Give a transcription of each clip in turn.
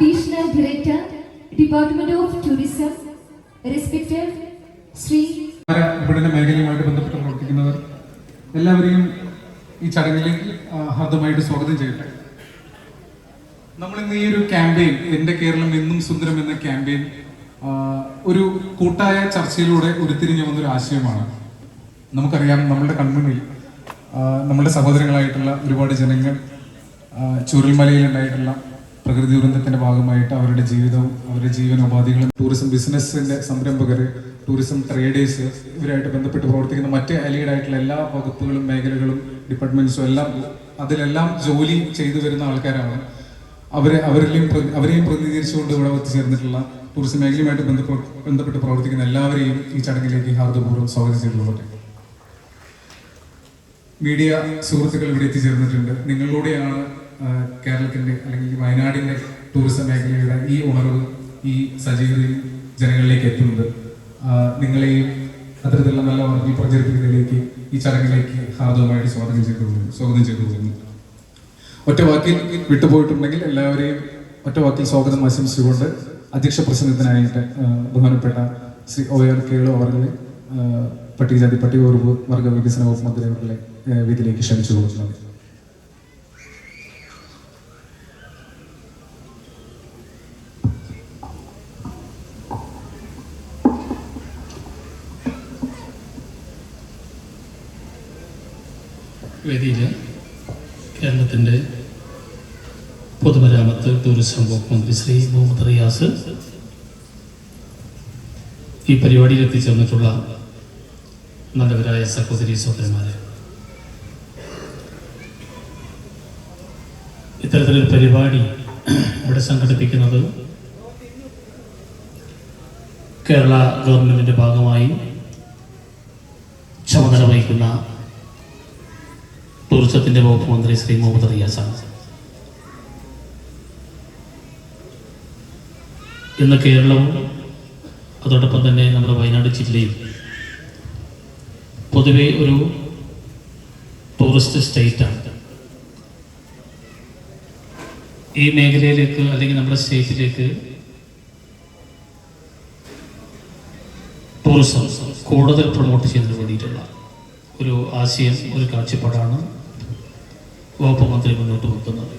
Additional Director, department of tourism respected Shri വിപണന മേഖലയുമായിട്ട് ബന്ധപ്പെട്ട് പ്രവർത്തിക്കുന്നവർ എല്ലാവരെയും ഈ ചടങ്ങിലേക്ക് ഹാർദ്ദമായിട്ട് സ്വാഗതം ചെയ്യട്ടെ. നമ്മൾ ഇന്ന് ഈ ഒരു ക്യാമ്പയിൻ എന്റെ കേരളം എന്നും സുന്ദരം എന്ന ക്യാമ്പയിൻ ഒരു കൂട്ടായ ചർച്ചയിലൂടെ ഉരുത്തിരിഞ്ഞു വന്നൊരു ആശയമാണ്. നമുക്കറിയാം നമ്മുടെ കൺമുന്നിൽ നമ്മുടെ സഹോദരങ്ങളായിട്ടുള്ള ഒരുപാട് ജനങ്ങൾ ഉണ്ടായിട്ടുള്ള പ്രകൃതി ദുരന്തത്തിന്റെ ഭാഗമായിട്ട് അവരുടെ ജീവിതവും അവരുടെ ജീവനോപാധികളും ടൂറിസം ബിസിനസ്സിന്റെ സംരംഭകർ ടൂറിസം ട്രേഡേഴ്സ് ഇവരായിട്ട് ബന്ധപ്പെട്ട് പ്രവർത്തിക്കുന്ന മറ്റ് അലീഡ് ആയിട്ടുള്ള എല്ലാ വകുപ്പുകളും മേഖലകളും ഡിപ്പാർട്ട്മെന്റ്സും എല്ലാം അതിലെല്ലാം ജോലി ചെയ്തു വരുന്ന ആൾക്കാരാണ്. അവരെ അവരിലെയും അവരെയും പ്രതിനിധീകരിച്ചുകൊണ്ട് ഇവിടെ ഒത്തുചേർന്നിട്ടുള്ള ടൂറിസം മേഖലയുമായിട്ട് ബന്ധപ്പെട്ട് ബന്ധപ്പെട്ട് പ്രവർത്തിക്കുന്ന എല്ലാവരെയും ഈ ചടങ്ങിലേക്ക് ഹാർദപൂർവം സ്വാഗതം ചെയ്തുകൊള്ളട്ടെ. മീഡിയ സുഹൃത്തുക്കൾ ഇവിടെ എത്തിച്ചേർന്നിട്ടുണ്ട്. നിങ്ങളിലൂടെയാണ് ആ, കേരളത്തിന്റെ അല്ലെങ്കിൽ വയനാടിന്റെ ടൂറിസം മേഖലയുടെ ഈ ഉണർവ് ഈ സജീവതയും ജനങ്ങളിലേക്ക് എത്തുന്നത്. നിങ്ങളെയും അത്തരത്തിലുള്ള നല്ല വാർത്തകൾ പ്രചരിപ്പിക്കുന്നതിലേക്ക് ഈ ചടങ്ങിലേക്ക് ഹാർദവുമായിട്ട് സ്വാഗതം ചെയ്തു സ്വാഗതം ചെയ്തു പോകുന്നു ഒറ്റ വാക്കിൽ വിട്ടുപോയിട്ടുണ്ടെങ്കിൽ എല്ലാവരെയും ഒറ്റ വാക്കിൽ സ്വാഗതം ആശംസിച്ചുകൊണ്ട് അധ്യക്ഷ പ്രസംഗത്തിനായിട്ട് ബഹുമാനപ്പെട്ട ശ്രീ ഒ ആർ കേളു അവരുടെ പട്ടികജാതി പട്ടികവർഗ വർഗ വികസന വകുപ്പ് മന്ത്രി അവരുടെ വീട്ടിലേക്ക് ക്ഷണിച്ചു കൊടുക്കുന്നത് വേദിയിൽ കേരളത്തിന്റെ പൊതുമരാമത്ത് ടൂറിസം വകുപ്പ് മന്ത്രി ശ്രീ മുഹമ്മദ് റിയാസ് ഈ പരിപാടിയിൽ എത്തിച്ചേർന്നിട്ടുള്ള നല്ലവരായ സഹോദരി സഹോദരന്മാരെ. ഇത്തരത്തിലൊരു പരിപാടി ഇവിടെ സംഘടിപ്പിക്കുന്നത് കേരള ഗവൺമെന്റിന്റെ ഭാഗമായി ചുമതല വഹിക്കുന്ന ടൂറിസത്തിന്റെ വകുപ്പ് മന്ത്രി ശ്രീ മുഹമ്മദ് റിയാസാണ് ഇന്ന് കേരളവും അതോടൊപ്പം തന്നെ നമ്മുടെ വയനാട് ജില്ലയും പൊതുവെ ഒരു ടൂറിസ്റ്റ് സ്റ്റേറ്റാണ് ഈ മേഖലയിലേക്ക് അല്ലെങ്കിൽ നമ്മുടെ സ്റ്റേറ്റിലേക്ക് ടൂറിസം കൂടുതൽ പ്രൊമോട്ട് ചെയ്യുന്നതിന് വേണ്ടിയിട്ടുള്ള ഒരു ആശയം ഒരു കാഴ്ചപ്പാടാണ് വകുപ്പ് മന്ത്രി മുന്നോട്ട് വെക്കുന്നത്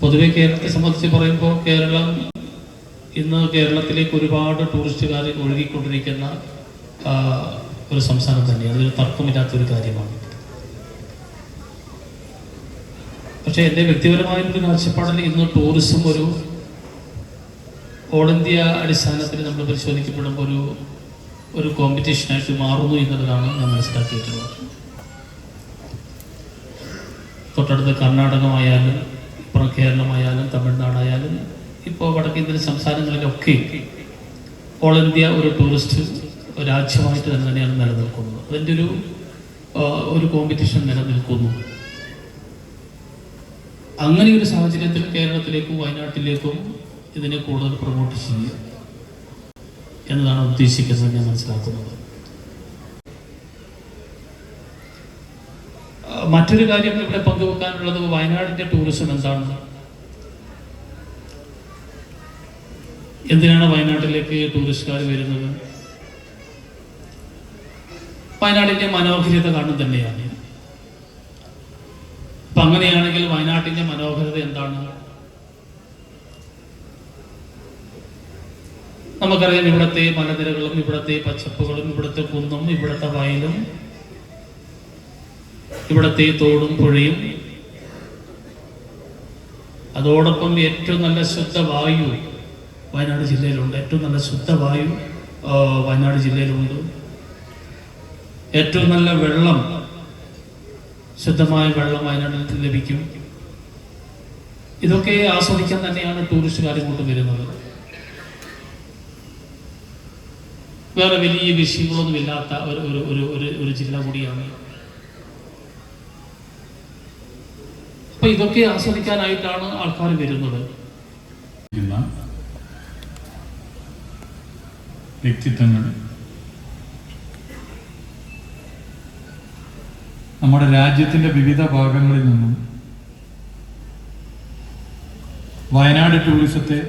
പൊതുവെ കേരളത്തെ സംബന്ധിച്ച് പറയുമ്പോൾ കേരളം ഇന്ന് കേരളത്തിലേക്ക് ഒരുപാട് ടൂറിസ്റ്റുകാർ ഒഴുകിക്കൊണ്ടിരിക്കുന്ന ഒരു സംസ്ഥാനം തന്നെയാണ്. അതിൽ തർക്കമില്ലാത്തൊരു കാര്യമാണ്. പക്ഷേ എന്റെ വ്യക്തിപരമായൊരു കാഴ്ചപ്പാടിൽ ഇന്ന് ടൂറിസം ഒരു ഓൾ ഇന്ത്യ അടിസ്ഥാനത്തിൽ നമ്മൾ പരിശോധിക്കപ്പെടുമ്പോൾ ഒരു ഒരു കോമ്പറ്റീഷനായിട്ട് മാറുന്നു എന്നുള്ളതാണ് ഞാൻ മനസ്സിലാക്കിയിട്ടുള്ളത്. തൊട്ടടുത്ത് കർണാടകമായാലും ഇപ്പുറം കേരളമായാലും തമിഴ്നാടായാലും ഇപ്പോൾ വടക്കേന്ത്യൻ സംസ്ഥാനങ്ങളിലൊക്കെ ഓൾ ഇന്ത്യ ഒരു ടൂറിസ്റ്റ് രാജ്യമായിട്ട് തന്നെ തന്നെയാണ് നിലനിൽക്കുന്നത്. അതിന്റെ ഒരു ഒരു കോമ്പറ്റീഷൻ നിലനിൽക്കുന്നു. അങ്ങനെ ഒരു സാഹചര്യത്തിൽ കേരളത്തിലേക്കും വയനാട്ടിലേക്കും ഇതിനെ കൂടുതൽ പ്രൊമോട്ട് ചെയ്യുക എന്നതാണ് ഉദ്ദേശിക്കുന്നത് ഞാൻ മനസ്സിലാക്കുന്നത്. മറ്റൊരു കാര്യം ഇവിടെ പങ്കുവെക്കാനുള്ളത് വയനാടിന്റെ ടൂറിസം എന്താണ്? എന്തിനാണ് വയനാട്ടിലേക്ക് ടൂറിസ്റ്റുകാർ വരുന്നത്? വയനാടിന്റെ മനോഹരത കാരണം തന്നെയാണ്. അപ്പൊ അങ്ങനെയാണെങ്കിൽ വയനാട്ടിന്റെ മനോഹരത എന്താണ്? നമുക്കറിയാം ഇവിടുത്തെ മലനിരകളും ഇവിടുത്തെ പച്ചപ്പുകളും ഇവിടുത്തെ കുന്നും ഇവിടുത്തെ വയലും ഇവിടുത്തെ തോടും പുഴയും. അതോടൊപ്പം ഏറ്റവും നല്ല ശുദ്ധവായു വയനാട് ജില്ലയിലുണ്ട്. ഏറ്റവും നല്ല ശുദ്ധവായു വയനാട് ജില്ലയിലുണ്ട്. ഏറ്റവും നല്ല വെള്ളം ശുദ്ധമായ വെള്ളം വയനാട്ടിൽ ലഭിക്കും. ഇതൊക്കെ ആസ്വദിക്കാൻ തന്നെയാണ് ടൂറിസ്റ്റുകാർ ഇങ്ങോട്ട് വരുന്നത്. വേറെ വലിയ വിഷയങ്ങളൊന്നുമില്ലാത്ത ഒരു ഒരു ഒരു ഒരു ജില്ല കൂടിയാണ് അപ്പൊ ഇതൊക്കെ ആസ്വദിക്കാനായിട്ടാണ് ആൾക്കാർ വരുന്നത്. വ്യക്തിത്വങ്ങൾ. നമ്മുടെ രാജ്യത്തിന്റെ വിവിധ ഭാഗങ്ങളിൽ നിന്നും വയനാട് ടൂറിസത്തെ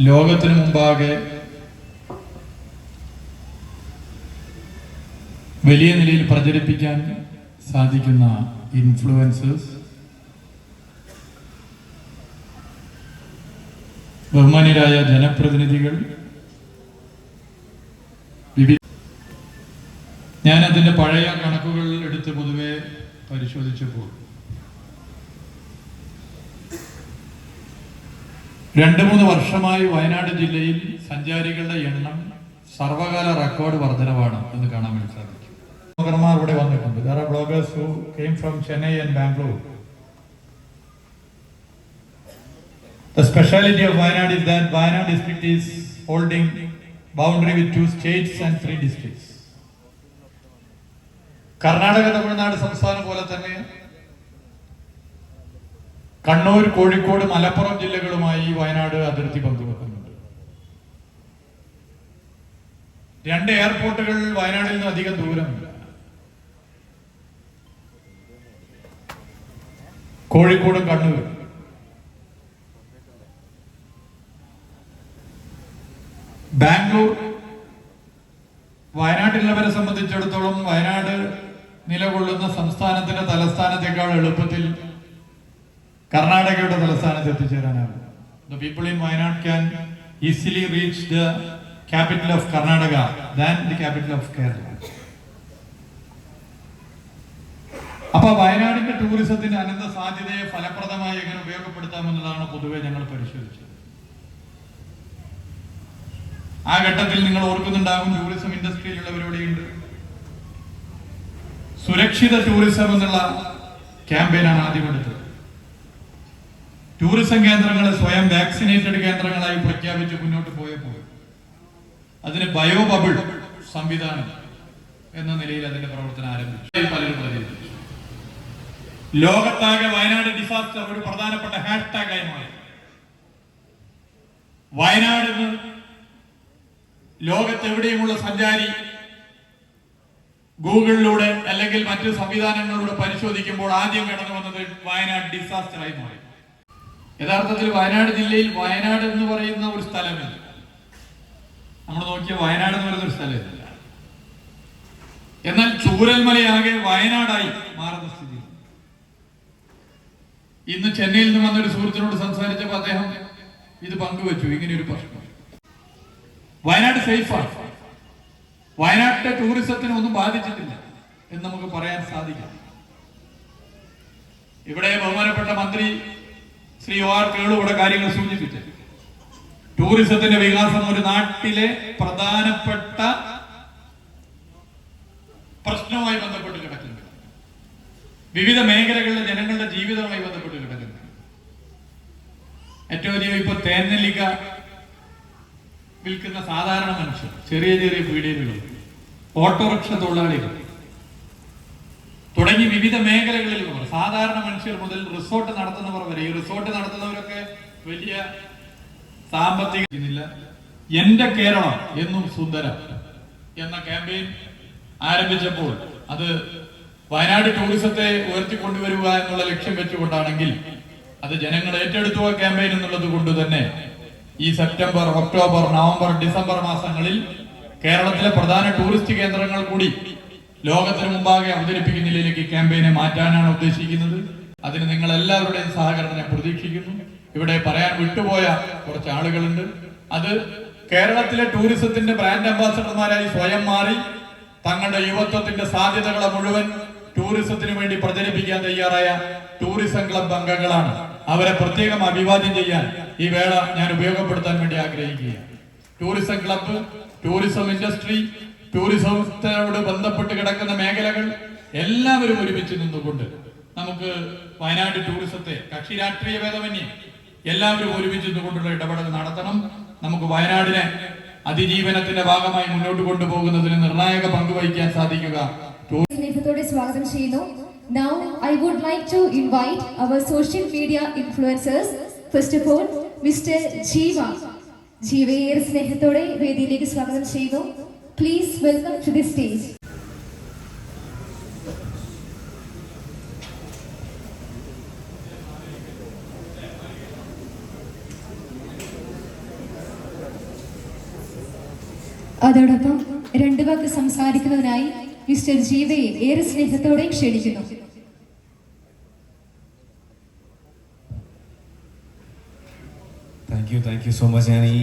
ലോകത്തിന് മുമ്പാകെ വലിയ നിലയിൽ പ്രചരിപ്പിക്കാൻ സാധിക്കുന്ന ഇൻഫ്ലുവൻസേഴ്സ് ബഹുമാനരായ ജനപ്രതിനിധികൾ. ഞാൻ അതിന്റെ പഴയ കണക്കുകൾ എടുത്ത് പൊതുവെ പരിശോധിച്ചപ്പോൾ രണ്ട് മൂന്ന് വർഷമായി വയനാട് ജില്ലയിൽ സഞ്ചാരികളുടെ എണ്ണം സർവകാല റെക്കോർഡ് വർധനവാണ് എന്ന് കാണാൻ വേണ്ടി സാധിക്കും. ബ്ലോഗർമാർ ഇവിടെ വന്നിട്ടുണ്ട്. There are bloggers who came from Chennai and Bangalore The speciality of Wayanad is that Wayanad district is holding boundary with two states and three districts. Karnataka Tamil Nadu സംസ്ഥാനം പോലെ തന്നെ കണ്ണൂർ കോഴിക്കോട് മലപ്പുറം ജില്ലകളുമായി വയനാട് അതിർത്തി പങ്കുവെക്കുന്നുണ്ട്. രണ്ട് എയർപോർട്ടുകൾ വയനാടിൽ നിന്ന് അധികം ദൂരമില്ല കോഴിക്കോടും കണ്ണൂർ. ബാംഗ്ലൂർ. വയനാട്ടിലുള്ളവരെ സംബന്ധിച്ചിടത്തോളം വയനാട് നിലകൊള്ളുന്ന സംസ്ഥാനത്തിന്റെ തലസ്ഥാനത്തേക്കാൾ എളുപ്പത്തിൽ കർണാടകയുടെ തലസ്ഥാനത്ത് എത്തിച്ചേരാനാകും. The people in Wayanad can easily reach the capital of Karnataka than the capital of Kerala അപ്പൊ വയനാടിന്റെ ടൂറിസത്തിന്റെ അനന്ത സാധ്യതയെ ഫലപ്രദമായി എങ്ങനെ ഉപയോഗപ്പെടുത്താമെന്നുള്ളതാണ് പൊതുവെ ഞങ്ങൾ പരിശോധിച്ചത്. ആ ഘട്ടത്തിൽ നിങ്ങൾ ഓർക്കുന്നുണ്ടാകും ടൂറിസം ഇൻഡസ്ട്രിയിലുള്ളവരോടെയുണ്ട്. സുരക്ഷിത ടൂറിസം എന്നുള്ള ക്യാമ്പയിനാണ് ആദ്യം എടുത്തത്. ടൂറിസം കേന്ദ്രങ്ങളെ സ്വയം വാക്സിനേറ്റഡ് കേന്ദ്രങ്ങളായി പ്രഖ്യാപിച്ച് മുന്നോട്ട് പോയപ്പോൾ അതിന് ബയോ ബബിൾ സംവിധാനം എന്ന നിലയിൽ അതിന്റെ പ്രവർത്തനം ആരംഭിച്ചു. പലരും പ്രചരിപ്പിച്ചു ലോകത്താകെ വയനാട് ഡിസാസ്റ്റർ ഒരു പ്രധാനപ്പെട്ട ഹാഷ്ടാഗായി മാറി. വയനാട് ലോകത്തെവിടെയുമുള്ള സഞ്ചാരി ഗൂഗിളിലൂടെ അല്ലെങ്കിൽ മറ്റു സംവിധാനങ്ങളിലൂടെ പരിശോധിക്കുമ്പോൾ ആദ്യം കടന്നു വന്നത് വയനാട് ഡിസാസ്റ്റർ ആയി മാറി. യഥാർത്ഥത്തിൽ വയനാട് ജില്ലയിൽ വയനാട് എന്ന് പറയുന്ന ഒരു സ്ഥലമില്ല. നമ്മൾ നോക്കിയ വയനാട് എന്ന് പറയുന്ന ഒരു സ്ഥലമില്ല. എന്നാൽ ചൂരൽമലയാകെ വയനാടായി മാറുന്ന സ്ഥിതി. ഇന്ന് ചെന്നൈയിൽ നിന്ന് വന്നൊരു സുഹൃത്തിനോട് സംസാരിച്ചപ്പോൾ അദ്ദേഹം ഇത് പങ്കുവച്ചു. ഇങ്ങനെ ഒരു പ്രശ്നം. വയനാട് സേഫാണ് വയനാട്ടിലെ ടൂറിസത്തിന് ഒന്നും ബാധിച്ചിട്ടില്ല എന്ന് നമുക്ക് പറയാൻ സാധിക്കും. ഇവിടെ ബഹുമാനപ്പെട്ട മന്ത്രി ശ്രീ ഒ ആർ കേളു ഇവിടെ കാര്യങ്ങൾ സൂചിപ്പിച്ചു. ടൂറിസത്തിന്റെ വികാസം ഒരു നാട്ടിലെ പ്രധാനപ്പെട്ട പ്രശ്നവുമായി ബന്ധപ്പെട്ട് കിടക്കുന്നു. വിവിധ മേഖലകളിലെ ജനങ്ങളുടെ ജീവിതവുമായി ബന്ധപ്പെട്ട് ഏറ്റവും അധികം ഇപ്പൊ തേനെല്ലിക്ക വിൽക്കുന്ന സാധാരണ മനുഷ്യർ ചെറിയ ചെറിയ പീടികകൾ ഓട്ടോറിക്ഷ തൊഴിലാളികൾ തുടങ്ങി വിവിധ മേഖലകളിലുള്ളവർ സാധാരണ മനുഷ്യർ മുതൽ റിസോർട്ട് നടത്തുന്നവർ വരെ. ഈ റിസോർട്ട് നടത്തുന്നവരൊക്കെ വലിയ സാമ്പത്തിക എന്റെ കേരളം എന്നും സുന്ദരം എന്ന ക്യാമ്പയിൻ ആരംഭിച്ചപ്പോൾ അത് വയനാട് ടൂറിസത്തെ ഉയർത്തിക്കൊണ്ടുവരിക എന്നുള്ള ലക്ഷ്യം വെച്ചുകൊണ്ടാണെങ്കിൽ അത് ജനങ്ങൾ ഏറ്റെടുത്തു ആ ക്യാമ്പയിൻ എന്നുള്ളത് കൊണ്ട് തന്നെ ഈ സെപ്റ്റംബർ ഒക്ടോബർ നവംബർ ഡിസംബർ മാസങ്ങളിൽ കേരളത്തിലെ പ്രധാന ടൂറിസ്റ്റ് കേന്ദ്രങ്ങൾ കൂടി ലോകത്തിന് മുമ്പാകെ അവതരിപ്പിക്കുന്നതിലേക്ക് ക്യാമ്പയിനെ മാറ്റാനാണ് ഉദ്ദേശിക്കുന്നത്. അതിന് നിങ്ങൾ എല്ലാവരുടെയും സഹകരണം പ്രതീക്ഷിക്കുന്നു. ഇവിടെ പറയാൻ വിട്ടുപോയ കുറച്ച് ആളുകളുണ്ട്. അത് കേരളത്തിലെ ടൂറിസത്തിന്റെ ബ്രാൻഡ് അംബാസഡർമാരായി സ്വയം മാറി തങ്ങളുടെ യുവത്വത്തിന്റെ സാധ്യതകളെ മുഴുവൻ ടൂറിസത്തിന് വേണ്ടി പ്രചരിപ്പിക്കാൻ തയ്യാറായ ടൂറിസം ക്ലബ് അംഗങ്ങളാണ്. അവരെ പ്രത്യേകം അഭിവാദ്യം ചെയ്യാൻ ഈ വേള ഞാൻ ഉപയോഗപ്പെടുത്താൻ വേണ്ടി ആഗ്രഹിക്കുകയാണ്. ടൂറിസം ക്ലബ് ടൂറിസം ഇൻഡസ്ട്രി ടൂറിസത്തോട് ബന്ധപ്പെട്ട് കിടക്കുന്ന മേഖലകൾ എല്ലാവരും ഒരുമിച്ച് നിന്നുകൊണ്ട് നമുക്ക് വയനാട് ടൂറിസത്തെ കക്ഷി രാഷ്ട്രീയ ഭേദമന്യേ എല്ലാവരും ഒരുമിച്ച് നിന്നുകൊണ്ടുള്ള ഇടപെടൽ നടത്തണം. നമുക്ക് വയനാടിനെ അതിജീവനത്തിന്റെ ഭാഗമായി മുന്നോട്ട് കൊണ്ടുപോകുന്നതിന് നിർണായക പങ്ക് വഹിക്കാൻ സാധിക്കുക. സ്നേഹത്തോടെ സ്വാഗതം ചെയ്യുന്നു. Now I would like to invite our social media influencers first of all mister Jeeva ജീവയേറെ സ്നേഹത്തോടെ വേദിയിലേക്ക് സ്വാഗതം ചെയ്യുന്നു. Please welcome to the stage അതോടൊപ്പം രണ്ടു വാക്ക് സംസാരിക്കുന്നതിനായി മിസ്റ്റർ ജീവയെ ഏറെ സ്നേഹത്തോടെ ക്ഷണിക്കുന്നു. Thank you thank you so much ഞാൻ ഈ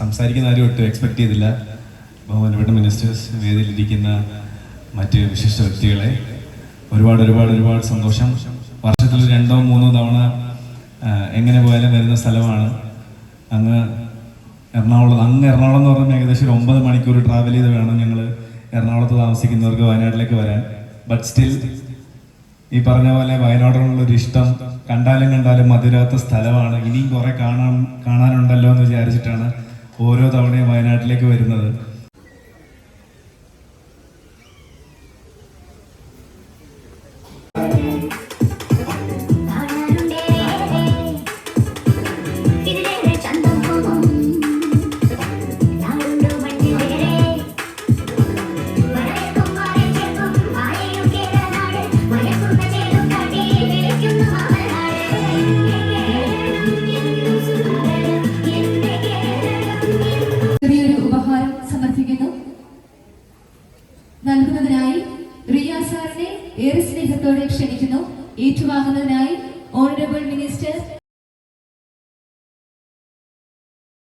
സംസാരിക്കുന്ന ആരും ഒട്ടും എക്സ്പെക്ട് ചെയ്തില്ല. ബഹുമാനപ്പെട്ട മിനിസ്റ്റേഴ്സ് വേദിയിലിരിക്കുന്ന മറ്റ് വിശിഷ്ട വ്യക്തികളെ ഒരുപാട് ഒരുപാട് ഒരുപാട് സന്തോഷം. വർഷത്തിൽ രണ്ടോ മൂന്നോ തവണ എങ്ങനെ പോയാലും വരുന്ന സ്ഥലമാണ്. അങ്ങ് എറണാകുളം അങ്ങ് എറണാകുളം എന്ന് പറഞ്ഞാൽ ഏകദേശം ഒരു ഒമ്പത് മണിക്കൂർ ട്രാവൽ ചെയ്ത് വേണം ഞങ്ങൾ എറണാകുളത്ത് താമസിക്കുന്നവർക്ക് വയനാട്ടിലേക്ക് വരാൻ. ബട്ട് സ്റ്റിൽ ഈ പറഞ്ഞ പോലെ വയനാടിനുള്ള ഒരു ഇഷ്ടം കണ്ടാലും കണ്ടാലും മധുരാത്ത സ്ഥലമാണ്. ഇനിയും കുറെ കാണാൻ കാണാനുണ്ടല്ലോ എന്ന് വിചാരിച്ചിട്ടാണ് ഓരോ തവണയും വയനാട്ടിലേക്ക് വരുന്നത്.